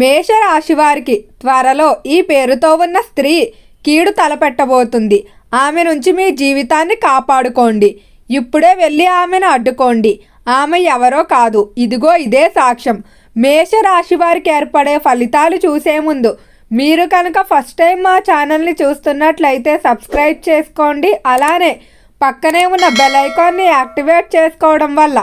మేషరాశి వారికి త్వరలో ఈ పేరుతో ఉన్న స్త్రీ కీడు తలపెట్టబోతుంది. ఆమె నుంచి మీ జీవితాన్ని కాపాడుకోండి. ఇప్పుడే వెళ్ళి ఆమెను అడ్డుకోండి. ఆమె ఎవరో కాదు. ఇదిగో ఇదే సాక్ష్యం. మేషరాశి వారికి ఏర్పడే ఫలితాలు చూసే ముందు మీరు కనుక ఫస్ట్ టైం మా ఛానల్ని చూస్తున్నట్లయితే సబ్స్క్రైబ్ చేసుకోండి. అలానే పక్కనే ఉన్న బెల్ ఐకాన్ని యాక్టివేట్ చేసుకోవడం వల్ల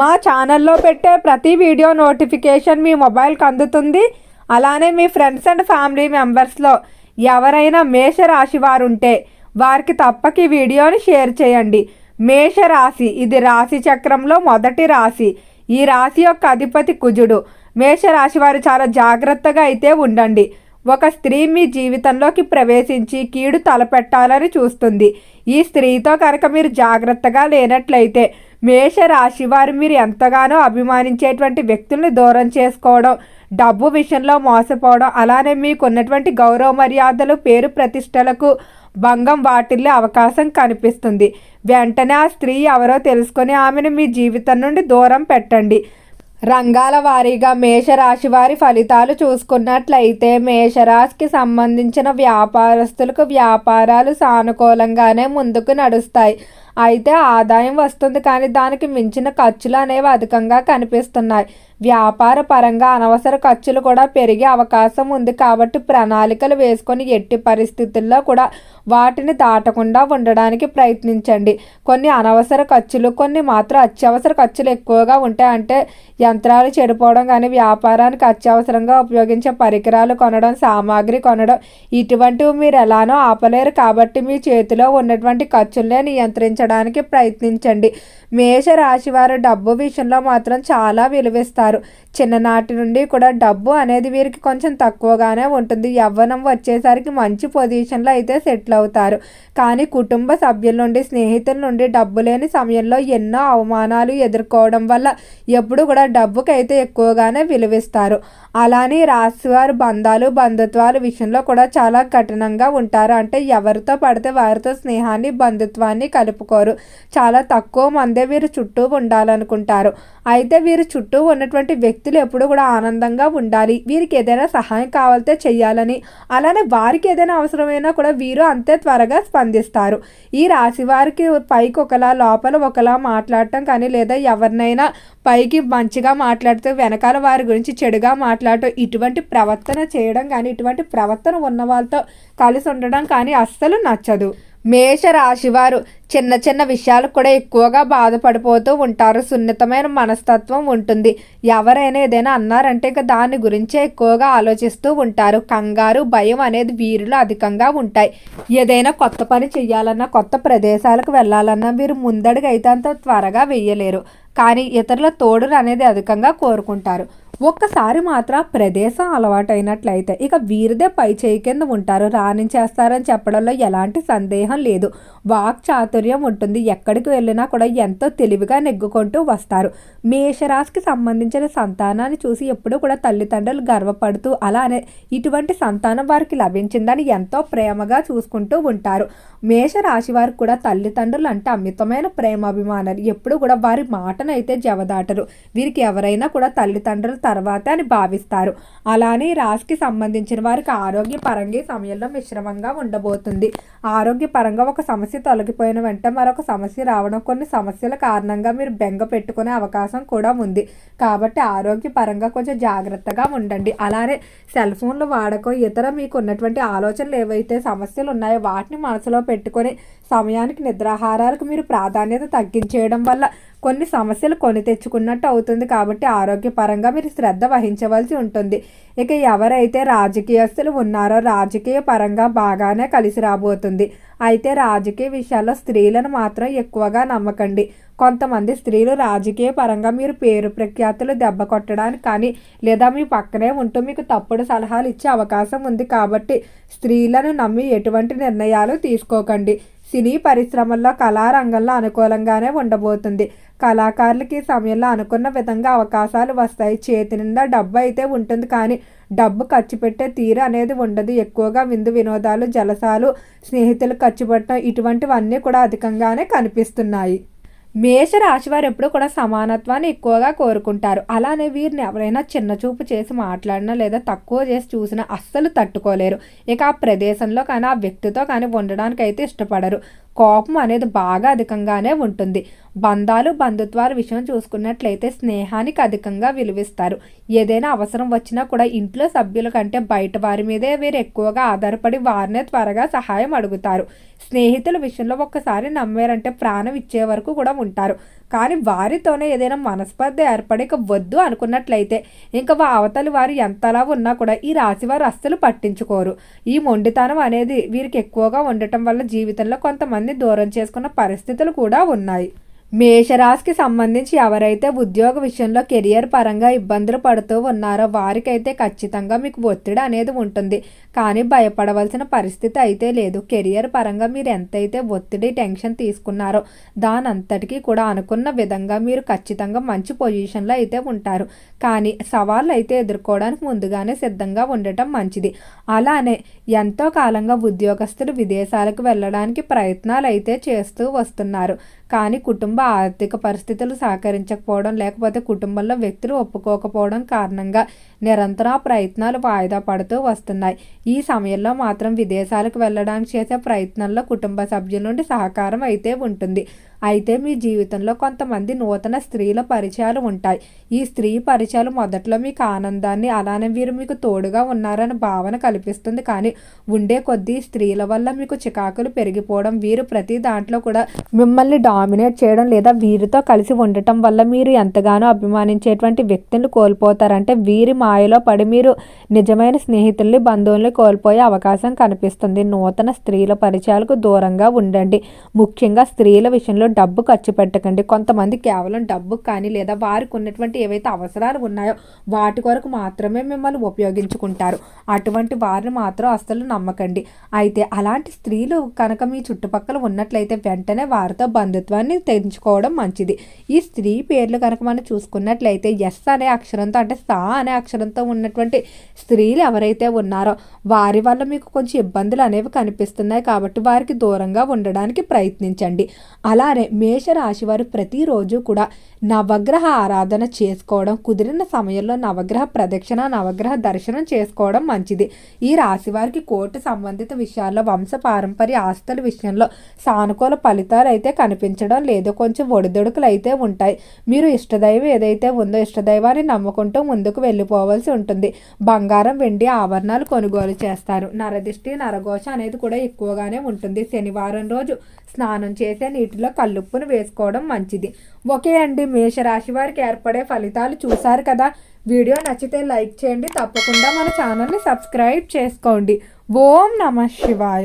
మా ఛానల్లో పెట్టే ప్రతి వీడియో నోటిఫికేషన్ మీ మొబైల్కి అందుతుంది. అలానే మీ ఫ్రెండ్స్ అండ్ ఫ్యామిలీ మెంబర్స్లో ఎవరైనా మేషరాశి వారు ఉంటే వారికి తప్పక ఈ వీడియోని షేర్ చేయండి. మేషరాశి ఇది రాశి చక్రంలో మొదటి రాశి. ఈ రాశి యొక్క అధిపతి కుజుడు. మేషరాశి వారు చాలా జాగ్రత్తగా అయితే ఉండండి. ఒక స్త్రీ మీ జీవితంలోకి ప్రవేశించి కీడు తలపెట్టాలని చూస్తుంది. ఈ స్త్రీతో కనుక మీరు జాగ్రత్తగా లేనట్లయితే మేషరాశి వారు మీరు ఎంతగానో అభిమానించేటువంటి వ్యక్తుల్ని దూరం చేసుకోవడం డబ్బు విషయంలో మోసపోవడం అలానే మీకున్నటువంటి గౌరవ మర్యాదలు పేరు ప్రతిష్టలకు భంగం వాటిల్లే అవకాశం కనిపిస్తుంది. వెంటనే ఆ స్త్రీ ఎవరో తెలుసుకొని ఆమెను మీ జీవితం నుండి దూరం పెట్టండి. రంగాల వారీగా మేషరాశి వారి ఫలితాలు చూసుకున్నట్లయితే మేషరాశికి సంబంధించిన వ్యాపారస్తులకు వ్యాపారాలు సానుకూలంగానే ముందుకు నడుస్తాయి. అయితే ఆదాయం వస్తుంది కానీ దానికి మించిన ఖర్చులు అనేవి అధికంగా కనిపిస్తున్నాయి. వ్యాపార పరంగా అనవసర ఖర్చులు కూడా పెరిగే అవకాశం ఉంది కాబట్టి ప్రణాళికలు వేసుకొని ఎట్టి పరిస్థితుల్లో కూడా వాటిని దాటకుండా ఉండడానికి ప్రయత్నించండి. కొన్ని అనవసర ఖర్చులు కొన్ని మాత్రం అత్యవసర ఖర్చులు ఎక్కువగా ఉంటాయి అంటే యంత్రాలు చెడిపోవడం కానీ వ్యాపారానికి అత్యవసరంగా ఉపయోగించే పరికరాలు కొనడం సామాగ్రి కొనడం ఇటువంటివి మీరు ఎలానో ఆపలేరు కాబట్టి మీ చేతిలో ఉన్నటువంటి ఖర్చులనే పెంచడానికి ప్రయత్నించండి. మేషరాశి వారు డబ్బు విషయంలో మాత్రం చాలా విలువిస్తారు. చిన్ననాటి నుండి కూడా డబ్బు అనేది వీరికి కొంచెం తక్కువగానే ఉంటుంది. యవ్వనం వచ్చేసరికి మంచి పొజిషన్లో అయితే సెటిల్ అవుతారు. కానీ కుటుంబ సభ్యుల నుండి స్నేహితుల నుండి డబ్బు లేని సమయంలో ఎన్నో అవమానాలు ఎదుర్కోవడం వల్ల ఎప్పుడు కూడా డబ్బుకైతే ఎక్కువగానే విలువిస్తారు. అలానే రాశివారు బంధాలు బంధుత్వాల విషయంలో కూడా చాలా కఠినంగా ఉంటారు. అంటే ఎవరితో పడితే వారితో స్నేహాన్ని బంధుత్వాన్ని కలుపుకోరు. చాలా తక్కువ మందే వీరు చుట్టూ ఉండాలనుకుంటారు. అయితే వీరు చుట్టూ ఉన్నటువంటి వ్యక్తి వ్యక్తులు ఎప్పుడూ కూడా ఆనందంగా ఉండాలి. వీరికి ఏదైనా సహాయం కావాలితే చేయాలని అలానే వారికి ఏదైనా అవసరమైనా కూడా వీరు అంతే త్వరగా స్పందిస్తారు. ఈ రాశి వారికి పైకి ఒకలా లోపల ఒకలా మాట్లాడటం కానీ లేదా ఎవరినైనా పైకి మంచిగా మాట్లాడితే వెనకాల వారి గురించి చెడుగా మాట్లాడటం ఇటువంటి ప్రవర్తన చేయడం కానీ ఇటువంటి ప్రవర్తన ఉన్న వాళ్ళతో కలిసి ఉండడం కానీ అస్సలు నచ్చదు. మేషరాశి వారు చిన్న చిన్న విషయాలు కూడా ఎక్కువగా బాధపడిపోతూ ఉంటారు. సున్నితమైన మనస్తత్వం ఉంటుంది. ఎవరైనా ఏదైనా అన్నారంటే ఇంకా దాని గురించే ఎక్కువగా ఆలోచిస్తూ ఉంటారు. కంగారు భయం అనేది వీరిలో అధికంగా ఉంటాయి. ఏదైనా కొత్త పని చేయాలన్నా కొత్త ప్రదేశాలకు వెళ్ళాలన్నా మీరు ముందడుగు అయితే అంత త్వరగా వెయ్యలేరు కానీ ఇతరుల తోడులు అనేది అధికంగా కోరుకుంటారు. ఒక్కసారి మాత్రం ప్రదేశం అలవాటైనట్లయితే ఇక వీరిదే పై చేయి కింద ఉంటారు. రాణించేస్తారని చెప్పడంలో ఎలాంటి సందేహం లేదు. వాక్ చాతుర్యం ఉంటుంది. ఎక్కడికి వెళ్ళినా కూడా ఎంతో తెలివిగా నెగ్గుకుంటూ వస్తారు. మేషరాశికి సంబంధించిన సంతానాన్ని చూసి ఎప్పుడూ కూడా తల్లిదండ్రులు గర్వపడుతూ అలానే ఇటువంటి సంతానం వారికి లభించిందని ఎంతో ప్రేమగా చూసుకుంటూ ఉంటారు. మేషరాశి వారికి కూడా తల్లిదండ్రులు అంటే అమితమైన ప్రేమాభిమానాలు. ఎప్పుడు కూడా వారి మాటనైతే జవదాటరు. వీరికి ఎవరైనా కూడా తల్లిదండ్రులు తర్వాత అని భావిస్తారు. అలానే రాశికి సంబంధించిన వారికి ఆరోగ్యపరంగా సమయంలో మిశ్రమంగా ఉండబోతుంది. ఆరోగ్యపరంగా ఒక సమస్య తొలగిపోయిన వెంట మరొక సమస్య రావడం కొన్ని సమస్యల కారణంగా మీరు బెంగ పెట్టుకునే అవకాశం కూడా ఉంది. కాబట్టి ఆరోగ్యపరంగా కొంచెం జాగ్రత్తగా ఉండండి. అలానే సెల్ ఫోన్లు వాడకం ఇతర మీకు ఉన్నటువంటి ఆలోచనలు ఏవైతే సమస్యలు ఉన్నాయో వాటిని మనసులో పెట్టుకొని సమయానికి నిద్రాహారాలకు మీరు ప్రాధాన్యత తగ్గించేయడం వల్ల కొన్ని సమస్యలు కొని తెచ్చుకున్నట్టు అవుతుంది. కాబట్టి ఆరోగ్యపరంగా మీరు శ్రద్ధ వహించవలసి ఉంటుంది. ఇక ఎవరైతే రాజకీయస్తులు ఉన్నారో రాజకీయ పరంగా బాగానే కలిసి రాబోతుంది. అయితే రాజకీయ విషయాల్లో స్త్రీలను మాత్రం ఎక్కువగా నమ్మకండి. కొంతమంది స్త్రీలు రాజకీయ పరంగా మీరు పేరు ప్రఖ్యాతులు దెబ్బ కొట్టడానికి కానీ లేదా మీ పక్కనే ఉంటూ మీకు తప్పుడు సలహాలు ఇచ్చే అవకాశం ఉంది కాబట్టి స్త్రీలను నమ్మి ఎటువంటి నిర్ణయాలు తీసుకోకండి. సినీ పరిశ్రమల్లో కళారంగంలో అనుకూలంగానే ఉండబోతుంది. కళాకారులకి సమయంలో అనుకున్న విధంగా అవకాశాలు వస్తాయి. చేతి నిండా డబ్బు అయితే ఉంటుంది కానీ డబ్బు ఖర్చు పెట్టే తీరు అనేది ఉండదు. ఎక్కువగా విందు వినోదాలు జలసాలు స్నేహితులు ఖర్చు పెట్టడం ఇటువంటివన్నీ కూడా అధికంగానే కనిపిస్తున్నాయి. మేషరాశి వారు ఎప్పుడూ కూడా సమానత్వాన్ని ఎక్కువగా కోరుకుంటారు. అలానే వీరిని ఎవరైనా చిన్న చూపు చేసి మాట్లాడినా లేదా తక్కువ చేసి చూసినా అస్సలు తట్టుకోలేరు. ఇక ఆ ప్రదేశంలో కానీ ఆ వ్యక్తితో కానీ ఉండడానికి అయితే ఇష్టపడరు. కోపం అనేది బాగా అధికంగానే ఉంటుంది. బంధాలు బంధుత్వాల విషయం చూసుకున్నట్లయితే స్నేహానికి అధికంగా విలువిస్తారు. ఏదైనా అవసరం వచ్చినా కూడా ఇంట్లో సభ్యుల కంటే బయట వారి మీదే వీరు ఎక్కువగా ఆధారపడి వారినే త్వరగా సహాయం అడుగుతారు. స్నేహితుల విషయంలో ఒక్కసారి నమ్మారంటే ప్రాణం ఇచ్చే వరకు కూడా ఉంటారు. కానీ వారితోనే ఏదైనా మనస్పర్ధ ఏర్పడి వద్దు అనుకున్నట్లయితే ఇంకా అవతలి వారు ఎంతలా ఉన్నా కూడా ఈ రాశి వారు అస్సలు పట్టించుకోరు. ఈ మొండితనం అనేది వీరికి ఎక్కువగా ఉండటం వల్ల జీవితంలో కొంతమంది దూరం చేసుకున్న పరిస్థితులు కూడా ఉన్నాయి. మేషరాశికి సంబంధించి ఎవరైతే ఉద్యోగ విషయంలో కెరియర్ పరంగా ఇబ్బందులు పడుతూ ఉన్నారో వారికైతే ఖచ్చితంగా మీకు ఒత్తిడి అనేది ఉంటుంది. కానీ భయపడవలసిన పరిస్థితి అయితే లేదు. కెరియర్ పరంగా మీరు ఎంతైతే ఒత్తిడి టెన్షన్ తీసుకున్నారో దానంతటికీ కూడా అనుకున్న విధంగా మీరు ఖచ్చితంగా మంచి పొజిషన్లో అయితే ఉంటారు. కానీ సవాళ్ళు అయితే ఎదుర్కోవడానికి ముందుగానే సిద్ధంగా ఉండటం మంచిది. అలానే ఎంతో కాలంగా ఉద్యోగస్తులు విదేశాలకు వెళ్ళడానికి ప్రయత్నాలు అయితే చేస్తూ వస్తున్నారు. కానీ కుటుంబ ఆర్థిక పరిస్థితులు సహకరించకపోవడం లేకపోతే కుటుంబంలో వ్యక్తులు ఒప్పుకోకపోవడం కారణంగా నిరంతరం ప్రయత్నాలు వాయిదా పడుతూ వస్తున్నాయి. ఈ సమయంలో మాత్రం విదేశాలకు వెళ్ళడానికి చేసే ప్రయత్నంలో కుటుంబ సభ్యుల నుండి సహకారం అయితే ఉంటుంది. అయితే మీ జీవితంలో కొంతమంది నూతన స్త్రీల పరిచయాలు ఉంటాయి. ఈ స్త్రీ పరిచయాలు మొదట్లో మీకు ఆనందాన్ని అలానే వీరు మీకు తోడుగా ఉన్నారని భావన కల్పిస్తుంది. కానీ ఉండే కొద్దీ స్త్రీల వల్ల మీకు చికాకులు పెరిగిపోవడం వీరు ప్రతి దాంట్లో కూడా మిమ్మల్ని డామినేట్ చేయడం లేదా వీరితో కలిసి ఉండటం వల్ల మీరు ఎంతగానో అభిమానించేటువంటి వ్యక్తులు కోల్పోతారంటే వీరి మాయలో పడి మీరు నిజమైన స్నేహితుల్ని బంధువుల్ని కోల్పోయే అవకాశం కనిపిస్తుంది. నూతన స్త్రీల పరిచయాలకు దూరంగా ఉండండి. ముఖ్యంగా స్త్రీల విషయంలో డబ్బు ఖర్చు పెట్టకండి. కొంతమంది కేవలం డబ్బు కానీ లేదా వారికి ఉన్నటువంటి ఏవైతే అవసరాలు ఉన్నాయో వాటి కొరకు మాత్రమే మిమ్మల్ని ఉపయోగించుకుంటారు. అటువంటి వారిని మాత్రం అస్సలు నమ్మకండి. అయితే అలాంటి స్త్రీలు కనుక మీ చుట్టుపక్కల ఉన్నట్లయితే వెంటనే వారితో బంధుత్వాన్ని తెంచుకోవడం మంచిది. ఈ స్త్రీ పేర్లు కనుక మనం చూసుకున్నట్లయితే ఎస్ అనే అక్షరంతో అంటే సా అనే అక్షరంతో ఉన్నటువంటి స్త్రీలు ఎవరైతే ఉన్నారో వారి వల్ల మీకు కొంచెం ఇబ్బందులు అనేవి కనిపిస్తున్నాయి కాబట్టి వారికి దూరంగా ఉండడానికి ప్రయత్నించండి. అలానే మేషరాశి వారు ప్రతిరోజు కూడా నవగ్రహ ఆరాధన చేసుకోవడం కుదిరిన సమయంలో నవగ్రహ ప్రదక్షిణ నవగ్రహ దర్శనం చేసుకోవడం మంచిది. ఈ రాశి వారికి కోర్టు సంబంధిత విషయాల్లో వంశ పారంపర్య ఆస్తుల విషయంలో సానుకూల ఫలితాలు అయితే కనిపించడం లేదు. కొంచెం ఒడిదొడుకులు అయితే ఉంటాయి. మీరు ఇష్టదైవం ఏదైతే ఉందో ఇష్టదైవాన్ని నమ్ముకుంటూ ముందుకు వెళ్ళిపోవాల్సి ఉంటుంది. బంగారం వెండి ఆభరణాలు కొనుగోలు చేస్తారు. నరదిష్టి నరఘోష అనేది కూడా ఎక్కువగానే ఉంటుంది. శనివారం రోజు స్నానం చేసే నీటిలో కల్లుప్పును వేసుకోవడం మంచిది. ఓకే అండి మేషరాశి వారికి ఏర్పడే ఫలితాలు చూశారు కదా. వీడియో నచ్చితే లైక్ చేయండి తప్పకుండా మన ఛానల్ని సబ్స్క్రైబ్ చేసుకోండి. ఓం నమ శివాయ.